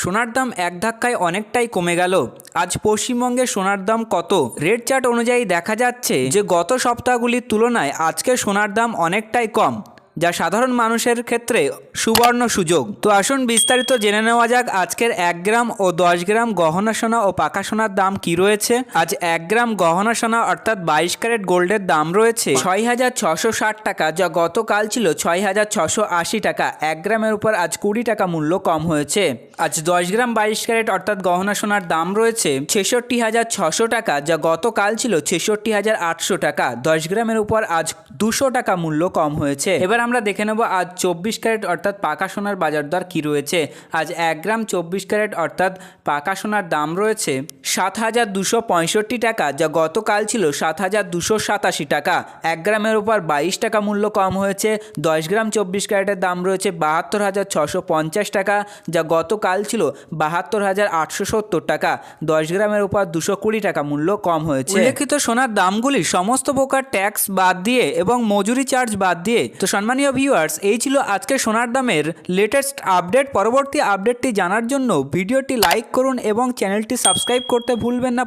সোনার দাম এক ধাক্কায় অনেকটাই কমে গেল। আজ পশ্চিমবঙ্গে সোনার দাম কত? রেড চার্ট অনুযায়ী দেখা যাচ্ছে যে গত সপ্তাহগুলির তুলনায় আজকে সোনার দাম অনেকটাই কম, যা সাধারণ মানুষের ক্ষেত্রে সুবর্ণ সুযোগ। তো আসুন বিস্তারিত জেনে নেওয়া যাক আজকের এক গ্রাম ও দশ গ্রাম গহনা সোনা ও পাকা সোনার দাম কি রয়েছে। আজ এক গ্রাম গহনা সোনা অর্থাৎ বাইশ ক্যারেট গোল্ডের দাম রয়েছে ছয় হাজার ছশো ষাট টাকা, যা গতকাল ছিল ছয় হাজার ছশো আশি টাকা। এক গ্রামের উপর আজ কুড়ি টাকা মূল্য কম হয়েছে। আজ দশ গ্রাম বাইশ ক্যারেট অর্থাৎ গহনা সোনার দাম রয়েছে ছেষট্টি হাজার ছশো টাকা, যা গতকাল ছিল ছেষট্টি হাজার আটশো টাকা। দশ গ্রামের উপর আজ দুশো টাকা মূল্য কম হয়েছে। এবার আমরা দেখে নেব আজ চব্বিশ ক্যারেট অর্থাৎ পাকা সোনার বাজার দর কী রয়েছে। আজ এক গ্রাম চব্বিশ ক্যারেট অর্থাৎ পাকা সোনার দাম রয়েছে সাত হাজার দুশো পঁয়ষট্টি টাকা, যা গতকাল ছিল সাত হাজার দুশো সাতাশি টাকা। এক গ্রামের উপর বাইশ টাকা মূল্য কম হয়েছে। দশ গ্রাম চব্বিশ ক্যারেটের দাম রয়েছে বাহাত্তর হাজার ছশো পঞ্চাশ টাকা, যা গতকাল ছিল বাহাত্তর হাজার আটশো সত্তর টাকা। দশ গ্রামের উপর দুশো কুড়ি টাকা মূল্য কম হয়েছে। উল্লেখিত সোনার দামগুলি সমস্ত প্রকার ট্যাক্স বাদ দিয়ে এবং মজুরি চার্জ বাদ দিয়ে। তো সম্মানীয় ভিউয়ার্স, এই ছিল আজকে সোনার দামের লেটেস্ট আপডেট পরবর্তী আপডেটটি জানার জন্য ভিডিওটি লাইক করুন এবং চ্যানেলটি সাবস্ক্রাইব করতে ভুলবেন না।